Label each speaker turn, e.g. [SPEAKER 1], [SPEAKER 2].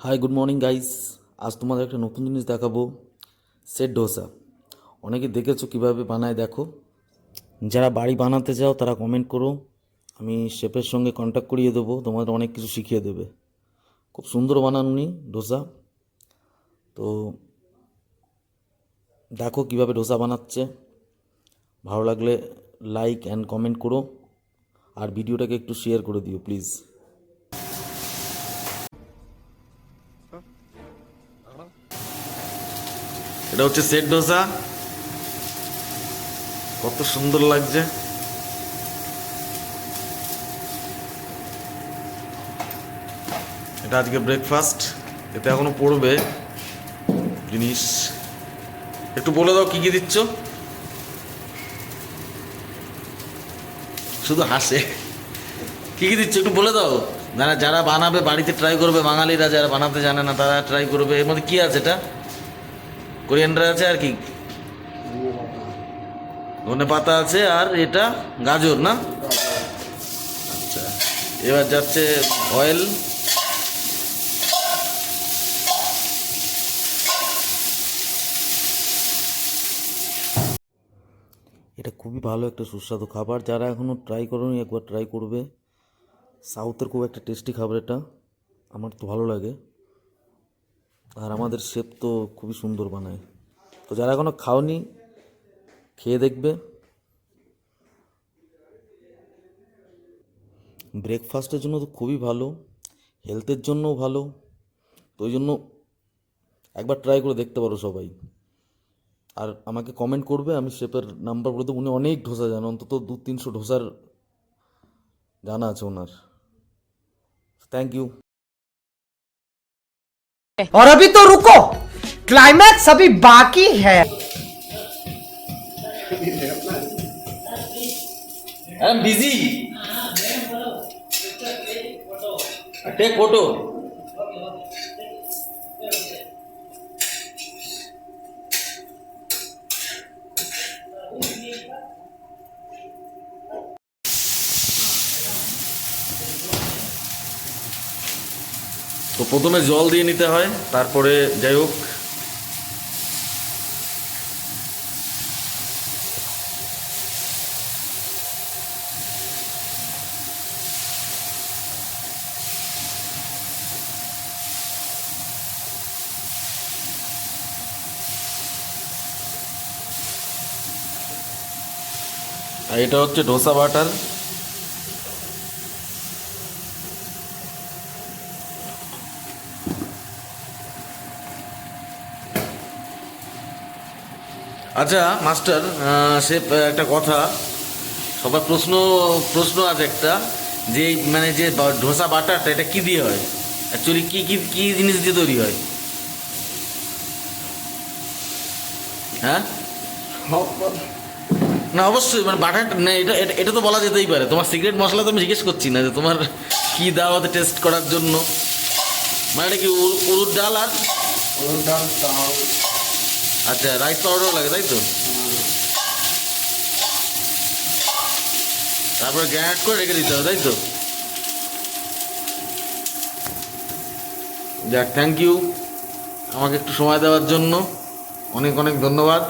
[SPEAKER 1] Hi good morning guys আজ তোমাদের একটা নতুন জিনিস দেখাবো। সেট ডোসা অনেকে দেখেছ কীভাবে বানায়, দেখো। যারা বাড়ি বানাতে চাও, তারা কমেন্ট করো। আমি শেফের সঙ্গে কন্ট্যাক্ট করিয়ে দেবো। তোমাদের অনেক কিছু শিখিয়ে দেবে। খুব সুন্দর বানান উনি ডোসা তো দেখো কীভাবে ডোসা বানাচ্ছে। ভালো লাগলে লাইক অ্যান্ড কমেন্ট করো। আর ভিডিওটাকে একটু শেয়ার করে দিও প্লিজ এটা হচ্ছে সেট ডোসা কত সুন্দর লাগছে। এটা আজকে ব্রেকফাস্ট এতে এখনও পড়বে জিনিস। একটু বলে দাও কি কি দিচ্ছ? শুধু হাসে। কি কি দিচ্ছ একটু বলে দাও। যারা যারা বানাবে, বাড়িতে ট্রাই করবে, বাঙালিরা যারা বানাতে জানে না, তারা ট্রাই করবে। এর মধ্যে কি আছে এটা? কোরিয়ান্ডার আছে আর কি? ধনে পাতা আছে আর এটা গাজর, না? আচ্ছা এবার যাচ্ছে অয়েল এটা খুবই ভালো একটা সুস্বাদু খাবার। যারা এখনও ট্রাই করেনি, একবার ট্রাই করবে। সাউথের খুব একটা টেস্টি খাবার এটা। আমার তো ভালো লাগে। আর আমাদের শেপ তো খুবই সুন্দর বানায়। তো যারা এখনও খাওনি, খেয়ে দেখবে। ব্রেকফাস্টের জন্য তো খুবই ভালো হেলথের জন্যও ভালো। তো ওই জন্য একবার ট্রাই করে দেখতে পারো সবাই। আর আমাকে কমেন্ট করবে, আমি শেপের নাম্বার বলে উনি অনেক ধোসা জানেন অন্তত দু তিনশো ধোসার জানা আছে ওনার। থ্যাংক ইউ
[SPEAKER 2] और अभी तो रुको क्लाइमैक्स अभी बाकी है
[SPEAKER 1] बिज़ी busy. फ़ोटो. তো প্রথমে জল দিয়ে নিতে হয় তারপরে যাই হোক। আর এটা হচ্ছে ডোসা বাটার। আচ্ছা মাস্টার সে একটা কথা। সবার প্রশ্ন প্রশ্ন আছে একটা, যে মানে যে ডোসা বাটারটা, এটা কী দিয়ে হয়? অ্যাকচুয়ালি কী কী কী জিনিস দিয়ে তৈরি হয়? হ্যাঁ? না, অবশ্যই মানে বাটার না, এটা, এটা- তো বলা যেতেই পারে। তোমার সিগারেট মশলা তো আমি জিজ্ঞেস করছি না যে তোমার কি দাও ওতে টেস্ট করার জন্য। মানে এটা কি উড়- উড়ুর ডাল আর? আচ্ছা রাইস পাউডারও লাগে, তাই তো? তারপরে গ্রাইন্ড করে রেখে দিতে হবে, তাই তো? যাক থ্যাংক ইউ আমাকে একটু সময় দেওয়ার জন্য। অনেক অনেক ধন্যবাদ।